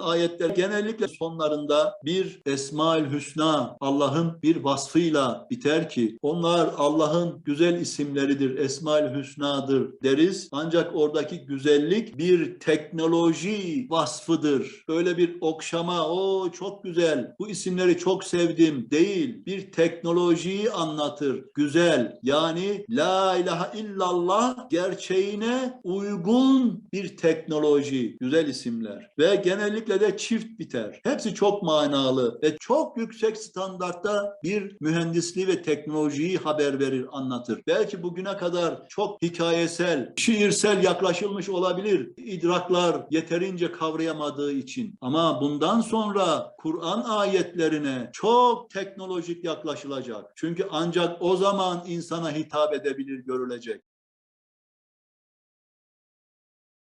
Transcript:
Ayetler genellikle sonlarında bir Esmaül Hüsna, Allah'ın bir vasfıyla biter ki onlar Allah'ın güzel isimleridir, Esmaül Hüsna'dır deriz. Ancak oradaki güzellik bir teknoloji vasfıdır. Böyle bir okşama, o çok güzel, bu isimleri çok sevdim değil. Bir teknolojiyi anlatır. Güzel. Yani La ilahe illallah gerçeğine uygun bir teknoloji. Güzel isimler. Ve genellikle de çift biter. Hepsi çok manalı ve çok yüksek standartta bir mühendisliği ve teknolojiyi haber verir, anlatır. Belki bugüne kadar çok hikayesel, şiirsel yaklaşılmış olabilir. İdraklar yeterince kavrayamadığı için. Ama bundan sonra Kur'an ayetlerine çok teknolojik yaklaşılacak. Çünkü ancak o zaman insana hitap edebilir, görülecek.